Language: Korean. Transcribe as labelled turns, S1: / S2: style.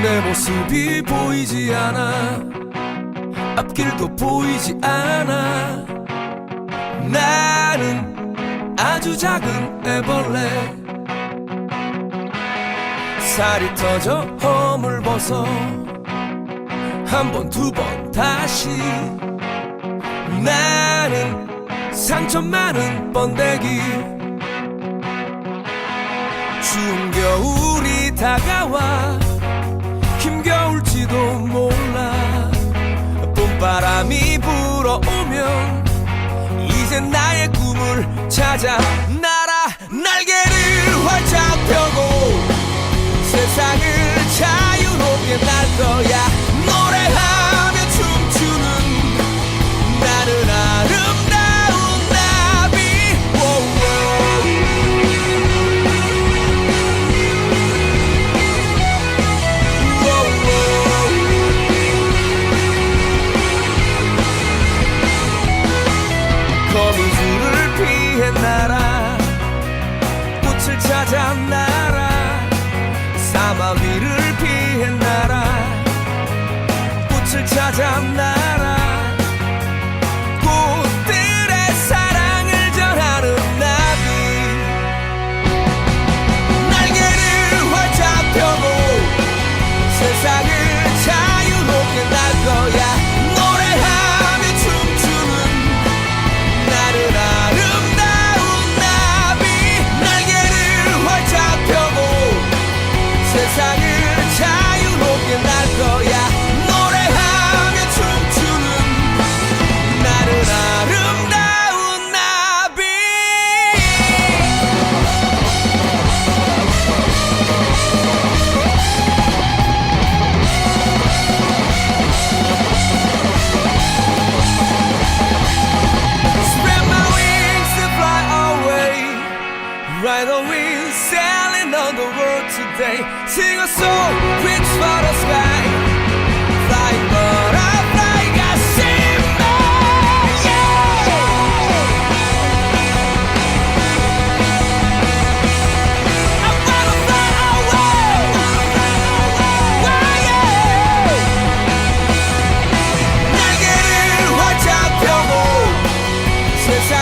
S1: 내 모습이 보이지 않아. 앞길도 보이지 않아. 나는 아주 작은 애벌레. 살이 터져 허물 벗어. 한 번 두 번 다시. 나는 상처 많은 번데기. 추운 겨울이 다가와 힘겨울지도 몰라. 봄바람이 불어오면 이제 나의 꿈을 찾아 날아 날개를 활짝 펴고 세상을 자유롭게 날 거야 피해 날아 꽃을 찾아 날아 사막 위를 피해 날아 꽃을 찾아 날아 we're sailing on the world today. Sing a song, reach for the sky, fly, but I. 세상